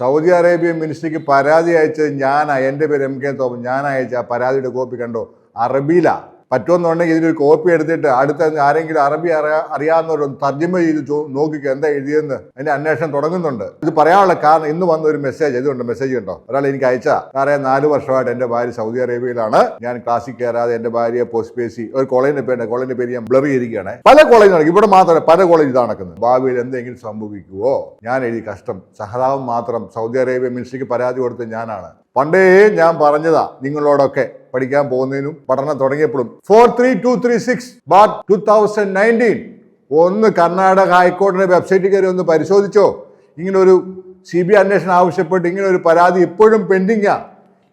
Saudi Arabia മിനിസ്ട്രിക്ക് പരാതി അയച്ചത് ഞാനാ. എന്റെ പേര് എം കെ തോമസ്. ഞാൻ അയച്ച പരാതിയുടെ കോപ്പി കണ്ടോ? അറബിയിലാ. പറ്റുമെന്നുണ്ടെങ്കിൽ ഇതിനൊരു കോപ്പി എടുത്തിട്ട് അടുത്ത ആരെങ്കിലും അറബി അറിയാ അറിയാവുന്നവരൊന്ന് തർജമ ചെയ്ത് നോക്കിക്ക എന്താ എഴുതിയെന്ന് അതിന്റെ അന്വേഷണം തുടങ്ങുന്നുണ്ട്. ഇത് പറയാനുള്ള കാരണം ഇന്ന് വന്ന ഒരു മെസ്സേജ് ഇതുണ്ട് മെസ്സേജ് ഉണ്ടോ? ഒരാൾ എനിക്ക് അയച്ചാ. അറിയാം നാല് വർഷമായിട്ട് എന്റെ ഭാര്യ സൗദി അറേബ്യയിലാണ്. ഞാൻ ക്ലാസ്സിൽ കയറാതെ എന്റെ ഭാര്യയെ പോസ്റ്റ് പേസി ഒരു കോളേജിന്റെ പേര് കോളേജിന്റെ പേര് ഞാൻ ബ്ലർ ചെയ്തിരിക്കുകയാണ്. പല കോളേജ് നടക്കും. ഇവിടെ മാത്രമല്ല പല കോളേജ് ഇതാണ് നടക്കുന്നത്. ഭാവിയിൽ എന്തെങ്കിലും സംഭവിക്കുവോ? ഞാൻ എഴുതി കഷ്ടം. സഹതാവ് മാത്രം സൗദി അറേബ്യ മിനിസ്ട്രിക്ക് പരാതി കൊടുത്ത ഞാനാണ്. പണ്ടേ ഞാൻ പറഞ്ഞതാ നിങ്ങളോടൊക്കെ പഠിക്കാൻ പോകുന്നതിനും പഠനം തുടങ്ങിയപ്പോഴും. Four three two three six bar two thousand nineteen ഒന്ന് കർണാടക ഹൈക്കോടതിയുടെ വെബ്സൈറ്റിൽ കയറി ഒന്ന് പരിശോധിച്ചോ. ഇങ്ങനൊരു സി ബി അന്വേഷണം ആവശ്യപ്പെട്ട് ഇങ്ങനെ ഒരു പരാതി ഇപ്പോഴും പെൻഡിങ്ങാണ്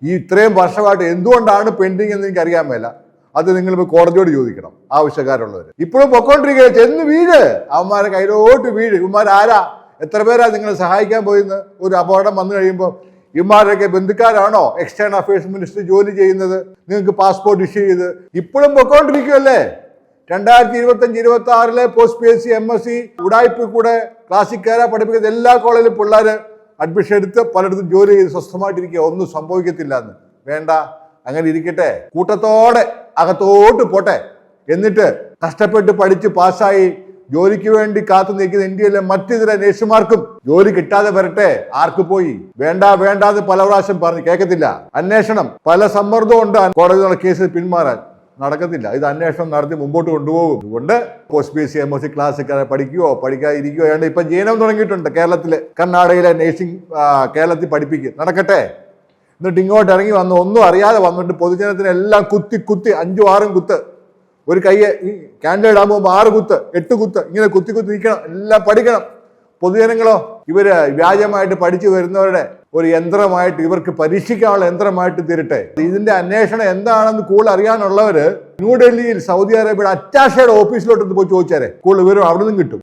ഈ ഇത്രയും വർഷമായിട്ട് എന്തുകൊണ്ടാണ് പെൻഡിങ് എന്ന് എനിക്ക് അറിയാൻ മേല. അത് നിങ്ങൾ ഇപ്പോൾ കോടതിയോട് ചോദിക്കണം ആവശ്യക്കാരുള്ളവർ ഇപ്പോഴും പൊക്കോണ്ടിരിക്കുക എന്ന് വീട് അവന്മാരെ കയ്യിലോട്ട് വീട് ഇവന്മാർ ആരാ എത്ര പേരാ നിങ്ങളെ സഹായിക്കാൻ പോയിന്ന്? ഒരു അപകടം വന്നു കഴിയുമ്പോൾ ഇവന്മാരൊക്കെ ബന്ധുക്കാരാണോ? എക്സ്റ്റേണൽ അഫയേഴ്സ് മിനിസ്റ്റർ ജോലി ചെയ്യുന്നത്? നിങ്ങൾക്ക് പാസ്പോർട്ട് ഇഷ്യൂ ചെയ്ത്? ഇപ്പോഴും പൊക്കോണ്ടിരിക്കുമല്ലേ രണ്ടായിരത്തി ഇരുപത്തഞ്ച് ഇരുപത്തി ആറിലെ post P S C M S C ഉടായ്പ കൂടെ കയറാൻ പഠിപ്പിക്കുന്ന എല്ലാ കോളേജിലും പിള്ളേർ അഡ്മിഷൻ എടുത്ത് പലയിടത്തും ജോലി ചെയ്ത് സ്വസ്ഥമായിട്ടിരിക്കുക. ഒന്നും സംഭവിക്കത്തില്ല എന്ന് വേണ്ട. അങ്ങനെ ഇരിക്കട്ടെ. കൂട്ടത്തോടെ അകത്തോട്ട് പോട്ടെ. എന്നിട്ട് കഷ്ടപ്പെട്ട് പഠിച്ച് പാസ്സായി ജോലിക്ക് വേണ്ടി കാത്തു നിൽക്കുന്ന ഇന്ത്യയിലെ മറ്റിതര നേഴ്സുമാർക്കും ജോലി കിട്ടാതെ വരട്ടെ ആർക്ക് പോയി? വേണ്ട വേണ്ട പല പ്രാവശ്യം പറഞ്ഞു കേൾക്കത്തില്ല. അന്വേഷണം. പല സമ്മർദ്ദവും ഉണ്ട്. കോടതിയുള്ള കേസ് പിന്മാറാൻ നടക്കത്തില്ല. ഇത് അന്വേഷണം നടത്തി മുമ്പോട്ട് കൊണ്ടുപോകും. അതുകൊണ്ട് post P C M S C class പഠിക്കുകയോ പഠിക്കാതിരിക്കുകയോ വേണ്ട ഇപ്പൊ ജീനം തുടങ്ങിയിട്ടുണ്ട് കേരളത്തിലെ. കർണാടകയിലെ നേഴ്സിംഗ് കേരളത്തിൽ പഠിപ്പിക്കും. നടക്കട്ടെ. എന്നിട്ട് ഇങ്ങോട്ട് ഇറങ്ങി വന്ന് ഒന്നും അറിയാതെ വന്നിട്ട് പൊതുജനത്തിനെല്ലാം കുത്തി കുത്തി അഞ്ചും ആറും കുത്ത് ഒരു കയ്യെ ഈ കാൻഡിഡേറ്റ് ആകുമ്പോൾ ആറ് കുത്ത് എട്ട് കുത്ത് ഇങ്ങനെ കുത്തി കുത്തി നിൽക്കണം എല്ലാം പഠിക്കണം. പൊതുജനങ്ങളോ ഇവർ വ്യാജമായിട്ട് പഠിച്ചു വരുന്നവരുടെ ഒരു യന്ത്രമായിട്ട് ഇവർക്ക് പരീക്ഷിക്കാനുള്ള യന്ത്രമായിട്ട് തീരട്ടെ. ഇതിന്റെ അന്വേഷണം എന്താണെന്ന് കൂടുതൽ അറിയാനുള്ളവര് ന്യൂഡൽഹിയിൽ സൗദി അറേബ്യയുടെ അറ്റാഷയുടെ ഓഫീസിലോട്ട് പോയി ചോദിച്ചാരെ. കൂടുതൽ വിവരം അവിടെ നിന്നും കിട്ടും.